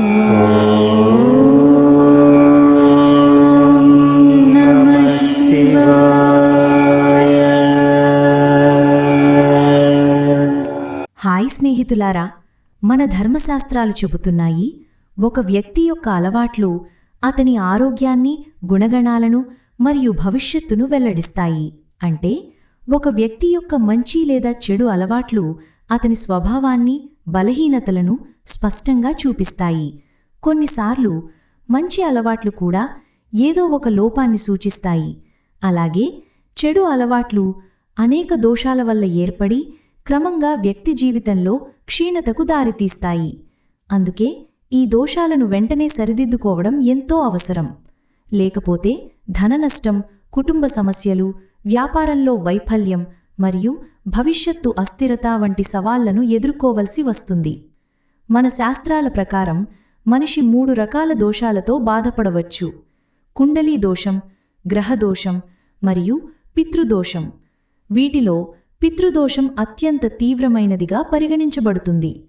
Hi స్నేహితులారా మన ధర్మశాస్త్రాలు చెబుతున్నాయి ఒక వ్యక్తి యొక్క అలవాట్లు అతని ఆరోగ్యాన్ని గుణగణాలను మరియు భవిష్యత్తును వెల్లడిస్తాయి. అంటే ఒక వ్యక్తి యొక్క మంచి లేదా చెడు అలవాట్లు అతని స్వభావాన్ని బలహీనతలను స్పష్టంగా చూపిస్తాయి. కొన్నిసార్లు మంచి అలవాట్లు కూడా ఏదో ఒక లోపాన్ని సూచిస్తాయి. అలాగే చెడు అలవాట్లు అనేక దోషాల వల్ల ఏర్పడి క్రమంగా వ్యక్తి జీవితంలో క్షీణతకు దారితీస్తాయి. అందుకే ఈ దోషాలను వెంటనే సరిదిద్దుకోవడం ఎంతో అవసరం. లేకపోతే ధన నష్టం కుటుంబ సమస్యలు వ్యాపారంలో వైఫల్యం మరియు భవిష్యత్తు అస్థిరత వంటి సవాళ్ళను ఎదుర్కోవలసి వస్తుంది. మన శాస్త్రాల ప్రకారం మనిషి మూడు రకాల దోషాలతో బాధపడవచ్చు. కుండలీ దోషం గ్రహదోషం మరియు పితృదోషం. వీటిలో పితృదోషం అత్యంత తీవ్రమైనదిగా పరిగణించబడుతుంది.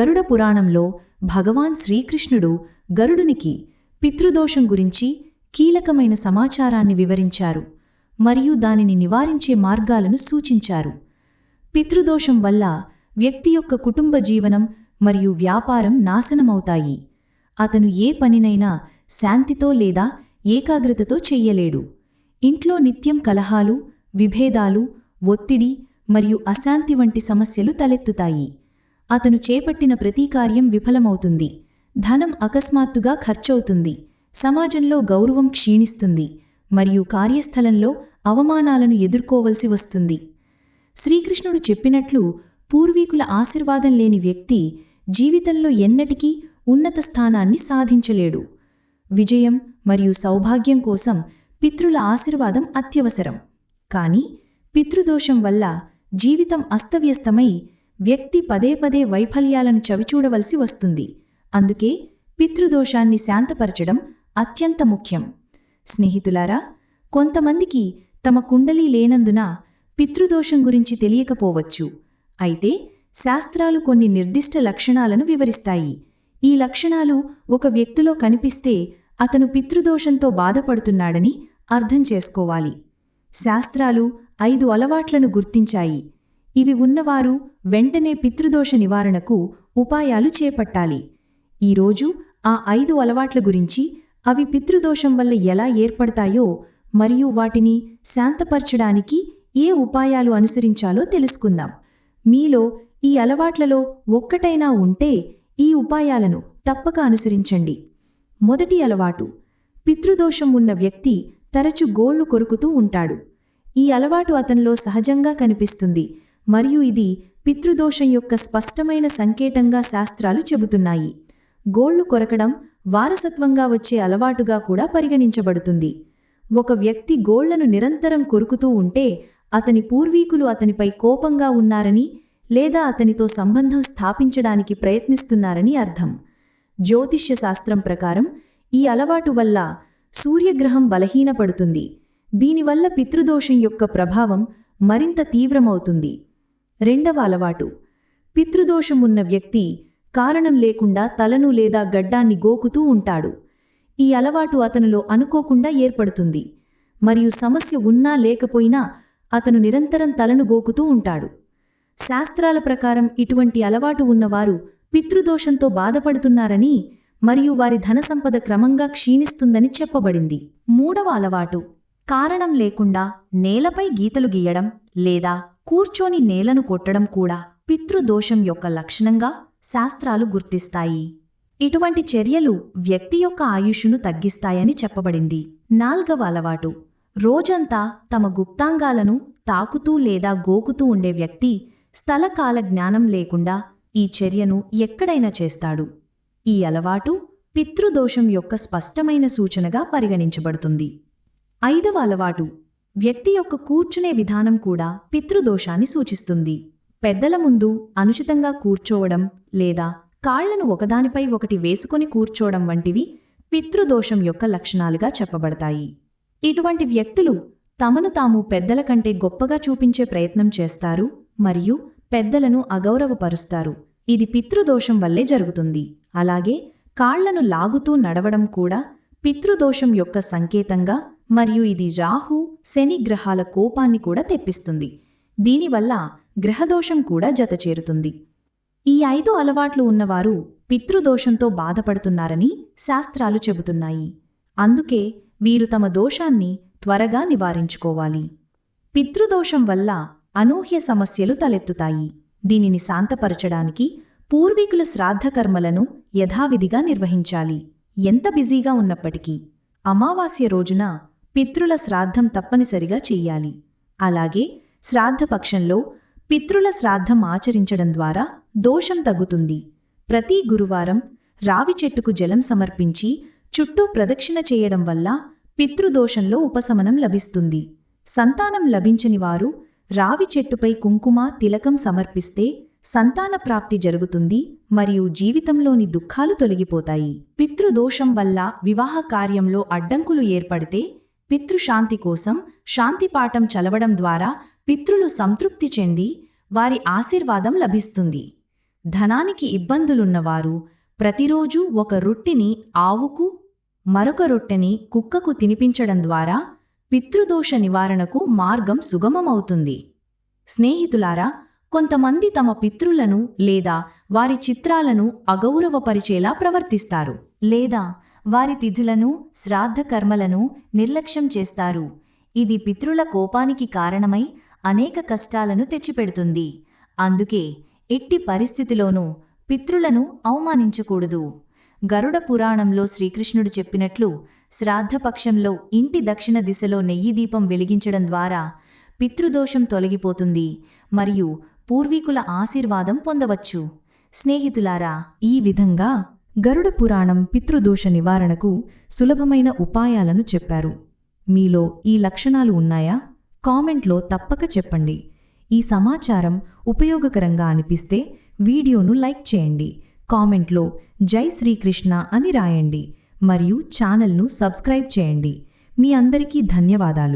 గరుడ పురాణంలో భగవాన్ శ్రీకృష్ణుడు గరుడునికి పితృదోషం గురించి కీలకమైన సమాచారాన్ని వివరించారు. మరియు దానిని నివారించే మార్గాలను సూచించారు. పితృదోషం వల్ల వ్యక్తి యొక్క కుటుంబ జీవనం మరియు వ్యాపారం నాశనమవుతాయి. అతను ఏ పనినైనా శాంతితో లేదా ఏకాగ్రతతో చెయ్యలేడు ఇంట్లో నిత్యం కలహాలు విభేదాలు ఒత్తిడి మరియు అశాంతి వంటి సమస్యలు తలెత్తుతాయి. అతను చేపట్టిన ప్రతి కార్యం విఫలమవుతుంది. ధనం అకస్మాత్తుగా ఖర్చవుతుంది. సమాజంలో గౌరవం క్షీణిస్తుంది. మరియు కార్యస్థలంలో అవమానాలను ఎదుర్కోవలసి వస్తుంది. శ్రీకృష్ణుడు చెప్పినట్లు పూర్వీకుల ఆశీర్వాదం లేని వ్యక్తి జీవితంలో ఎన్నటికీ ఉన్నత స్థానాన్ని సాధించలేడు. విజయం మరియు సౌభాగ్యం కోసం పితృల ఆశీర్వాదం అత్యవసరం. కాని పితృదోషం వల్ల జీవితం అస్తవ్యస్తమై వ్యక్తి పదే పదే వైఫల్యాలను చవిచూడవలసి వస్తుంది. అందుకే పితృదోషాన్ని శాంతపరచడం అత్యంత ముఖ్యం. స్నేహితులారా కొంతమందికి తమ కుండలీ లేనందున పితృదోషం గురించి తెలియకపోవచ్చు. అయితే శాస్త్రాలు కొన్ని నిర్దిష్ట లక్షణాలను వివరిస్తాయి. ఈ లక్షణాలు ఒక వ్యక్తిలో కనిపిస్తే అతను పితృదోషంతో బాధపడుతున్నాడని అర్థం చేసుకోవాలి. శాస్త్రాలు ఐదు అలవాట్లను గుర్తించాయి. ఇవి ఉన్నవారు వెంటనే పితృదోష నివారణకు ఉపాయాలు చేపట్టాలి. ఈరోజు ఆ ఐదు అలవాట్ల గురించి అవి పితృదోషం వల్ల ఎలా ఏర్పడతాయో మరియు వాటిని శాంతపరచడానికి ఏ ఉపాయాలు అనుసరించాలో తెలుసుకుందాం. మీలో ఈ అలవాట్లలో ఒక్కటైనా ఉంటే ఈ ఉపాయాలను తప్పక అనుసరించండి. మొదటి అలవాటు పితృదోషం ఉన్న వ్యక్తి తరచు గోళ్ళు కొరుకుతూ ఉంటాడు. ఈ అలవాటు అతనిలో సహజంగా కనిపిస్తుంది మరియు ఇది పితృదోషం యొక్క స్పష్టమైన సంకేతంగా శాస్త్రాలు చెబుతున్నాయి. గోళ్ళు కొరకడం వారసత్వంగా వచ్చే అలవాటుగా కూడా పరిగణించబడుతుంది. ఒక వ్యక్తి గోళ్ళను నిరంతరం కొరుకుతూ ఉంటే అతని పూర్వీకులు అతనిపై కోపంగా ఉన్నారని లేదా అతనితో సంబంధం స్థాపించడానికి ప్రయత్నిస్తున్నారని అర్థం. జ్యోతిష్య శాస్త్రం ప్రకారం ఈ అలవాటు వల్ల సూర్యగ్రహం బలహీనపడుతుంది. దీనివల్ల పితృదోషం యొక్క ప్రభావం మరింత తీవ్రమవుతుంది. రెండవ అలవాటు. పితృదోషం ఉన్న వ్యక్తి కారణం లేకుండా తలను లేదా గడ్డాన్ని గోకుతూ ఉంటాడు. ఈ అలవాటు అతనిలో అనుకోకుండా ఏర్పడుతుంది. మరియు సమస్య ఉన్నా లేకపోయినా అతను నిరంతరం తలను గోకుతూ ఉంటాడు. శాస్త్రాల ప్రకారం ఇటువంటి అలవాటు ఉన్నవారు పితృదోషంతో బాధపడుతున్నారని మరియు వారి ధనసంపద క్రమంగా క్షీణిస్తుందని చెప్పబడింది. మూడవ అలవాటు. కారణం లేకుండా నేలపై గీతలు గీయడం లేదా కూర్చొని నేలను కొట్టడం కూడా పితృదోషం యొక్క లక్షణంగా శాస్త్రాలు గుర్తిస్తాయి. ఇటువంటి చర్యలు వ్యక్తి యొక్క ఆయుష్ను తగ్గిస్తాయని చెప్పబడింది. నాల్గవ అలవాటు. రోజంతా తమ గుప్తాంగాలను తాకుతూ లేదా గోకుతూ ఉండే వ్యక్తి స్థలకాల జ్ఞానం లేకుండా ఈ చర్యను ఎక్కడైనా చేస్తాడు. ఈ అలవాటు పితృదోషం యొక్క స్పష్టమైన సూచనగా పరిగణించబడుతుంది. ఐదవ అలవాటు. వ్యక్తి యొక్క కూర్చునే విధానం కూడా పితృదోషాన్ని సూచిస్తుంది. పెద్దల ముందు అనుచితంగా కూర్చోవడం లేదా కాళ్ళను ఒకదానిపై ఒకటి వేసుకొని కూర్చోవడం వంటివి పితృదోషం యొక్క లక్షణాలుగా చెప్పబడతాయి. ఇటువంటి వ్యక్తులు తమను తాము పెద్దల కంటే గొప్పగా చూపించే ప్రయత్నం చేస్తారు మరియు పెద్దలను అగౌరవపరుస్తారు. ఇది పితృదోషం వల్లే జరుగుతుంది. అలాగే కాళ్ళను లాగుతూ నడవడం కూడా పితృదోషం యొక్క సంకేతంగా మరియు ఇది రాహు శని గ్రహాల కోపాన్ని కూడా తెప్పిస్తుంది. దీనివల్ల గ్రహదోషం కూడా జతచేరుతుంది. ఈ ఐదు అలవాట్లు ఉన్నవారు పితృదోషంతో బాధపడుతున్నారని శాస్త్రాలు చెబుతున్నాయి. అందుకే వీరు తమ దోషాన్ని త్వరగా నివారించుకోవాలి. పితృదోషం వల్ల అనూహ్య సమస్యలు తలెత్తుతాయి. దీనిని శాంతపరచడానికి పూర్వీకుల శ్రాద్ధకర్మలను యథావిధిగా నిర్వహించాలి. ఎంత బిజీగా ఉన్నప్పటికీ అమావాస్య రోజున పితృల శ్రాద్ధం తప్పనిసరిగా చెయ్యాలి అలాగే శ్రాద్ధపక్షంలో పితృల శ్రాద్ధం ఆచరించడం ద్వారా దోషం తగ్గుతుంది. ప్రతి గురువారం రావి చెట్టుకు జలం సమర్పించి చుట్టూ ప్రదక్షిణ చేయడం వల్ల పితృదోషంలో ఉపశమనం లభిస్తుంది. సంతానం లభించని వారు రావి చెట్టుపై కుంకుమ తిలకం సమర్పిస్తే సంతాన ప్రాప్తి జరుగుతుంది మరియు జీవితంలోని దుఃఖాలు తొలగిపోతాయి. పితృదోషం వల్ల వివాహ కార్యంలో అడ్డంకులు ఏర్పడితే పితృశాంతి కోసం శాంతిపాఠం చలవడం ద్వారా పితృలు సంతృప్తి చెంది వారి ఆశీర్వాదం లభిస్తుంది. ధనానికి ఇబ్బందులున్నవారు ప్రతిరోజూ ఒక రొట్టెని ఆవుకు మరొక రొట్టెని కుక్కకు తినిపించడం ద్వారా పితృదోష నివారణకు మార్గం సుగమమవుతుంది. స్నేహితులారా కొంతమంది తమ పితృలను లేదా వారి చిత్రాలను అగౌరవపరిచేలా ప్రవర్తిస్తారు. లేదా వారి తిథులను శ్రాద్ధ కర్మలను నిర్లక్ష్యం చేస్తారు. ఇది పితృల కోపానికి కారణమై అనేక కష్టాలను తెచ్చిపెడుతుంది. అందుకే ఎట్టి పరిస్థితిలోనూ పితృలను అవమానించకూడదు. గరుడ పురాణంలో శ్రీకృష్ణుడు చెప్పినట్లు శ్రాద్ధపక్షంలో ఇంటి దక్షిణ దిశలో నెయ్యి దీపం వెలిగించడం ద్వారా పితృదోషం తొలగిపోతుంది మరియు పూర్వీకుల ఆశీర్వాదం పొందవచ్చు. స్నేహితులారా ఈ విధంగా గరుడ పురాణం పితృదోష నివారణకు సులభమైన ఉపాయాలను చెప్పారు. మీలో ఈ లక్షణాలు ఉన్నాయా? కామెంట్లో తప్పక చెప్పండి. ఈ సమాచారం ఉపయోగకరంగా అనిపిస్తే వీడియోను లైక్ చేయండి. కామెంట్లో జై శ్రీకృష్ణ అని రాయండి. మరియు ఛానల్ను సబ్స్క్రైబ్ చేయండి. మీ అందరికీ ధన్యవాదాలు.